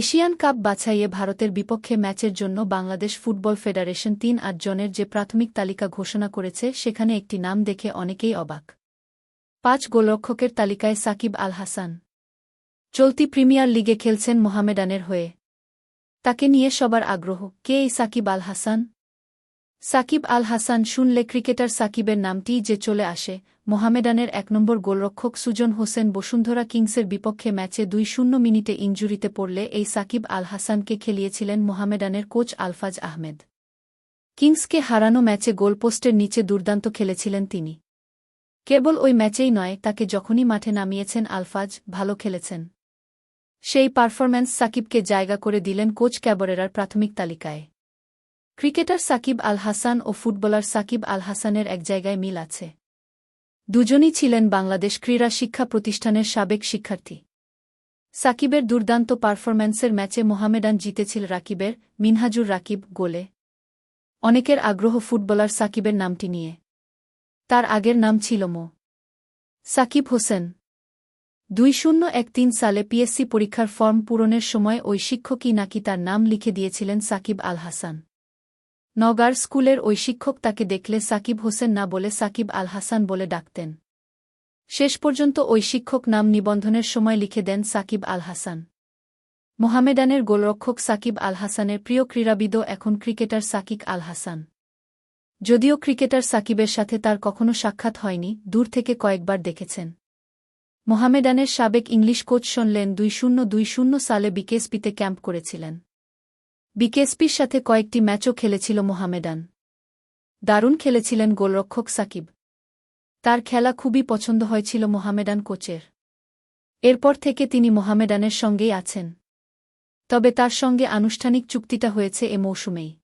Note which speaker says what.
Speaker 1: Asian cup বাছাইয়ে ভারতের বিপক্ষে ম্যাচের জন্য বাংলাদেশ ফুটবল ফেডারেশন তিন আট জনের যে প্রাথমিক তালিকা ঘোষণা করেছে, সেখানে একটি নাম দেখে অনেকেই অবাক। পাঁচ গোলরক্ষকের তালিকায় সাকিব আল হাসান। চলতি প্রিমিয়ার লিগে খেলছেন মোহামেডানের হয়ে। তাকে নিয়ে সবার আগ্রহ, কে এই সাকিব আল হাসান? সাকিব আল হাসান শুনলে ক্রিকেটার সাকিবের নামটিই যে চলে আসে, মোহামেডানের এক নম্বর গোলরক্ষক সুজন হোসেন বসুন্ধরা কিংসের বিপক্ষে ম্যাচে দুই শূন্য মিনিটে ইঞ্জুরিতে পড়লে এই সাকিব আল হাসানকে খেলিয়েছিলেন মোহামেডানের কোচ আলফাজ আহমেদ। কিংসকে হারানো ম্যাচে গোলপোস্টের নিচে দুর্দান্ত খেলেছিলেন তিনি। কেবল ওই ম্যাচেই নয়, তাকে যখনই মাঠে নামিয়েছেন আলফাজ, ভালো খেলেছেন। সেই পারফরম্যান্স সাকিবকে জায়গা করে দিলেন কোচ ক্যাবরেরার প্রাথমিক তালিকায়। ক্রিকেটার সাকিব আল হাসান ও ফুটবলার সাকিব আল হাসানের এক জায়গায় মিল আছে। দুজনই ছিলেন বাংলাদেশ ক্রীড়া শিক্ষা প্রতিষ্ঠানের সাবেক শিক্ষার্থী। সাকিবের দুর্দান্ত পারফরম্যান্সের ম্যাচে মোহামেডান জিতেছিল রাকিবের মিনহাজুর রাকিব গোলে। অনেকের আগ্রহ ফুটবলার সাকিবের নামটি নিয়ে। তার আগের নাম ছিল মো। সাকিব হোসেন। দুই শূন্য এক তিন সালে পিএসসি পরীক্ষার ফর্ম পূরণের সময় ওই শিক্ষকই নাকি তার নাম লিখে দিয়েছিলেন সাকিব আল হাসান। নগার স্কুলের ওই শিক্ষক তাকে দেখলে সাকিব হোসেন না বলে সাকিব আল হাসান বলে ডাকতেন। শেষ পর্যন্ত ওই শিক্ষক নাম নিবন্ধনের সময় লিখে দেন সাকিব আল হাসান। মোহামেডানের গোলরক্ষক সাকিব আল হাসানের প্রিয় ক্রীড়াবিদও এখন ক্রিকেটার সাকিব আল হাসান। যদিও ক্রিকেটার সাকিবের সাথে তার কখনো সাক্ষাৎ হয়নি, দূর থেকে কয়েকবার দেখেছেন। মোহামেডানের সাবেক ইংলিশ কোচ শুনলেন দুই শূন্য দুই শূন্য সালে বিকেএসপিতে ক্যাম্প করেছিলেন। বিকেএসপির সাথে কয়েকটি ম্যাচও খেলেছিল মোহামেডান। দারুণ খেলেছিলেন গোলরক্ষক সাকিব। তার খেলা খুবই পছন্দ হয়েছিল মোহামেডান কোচের। এরপর থেকে তিনি মোহামেডানের সঙ্গেই আছেন। তবে তার সঙ্গে আনুষ্ঠানিক চুক্তিটা হয়েছে এ মৌসুমেই।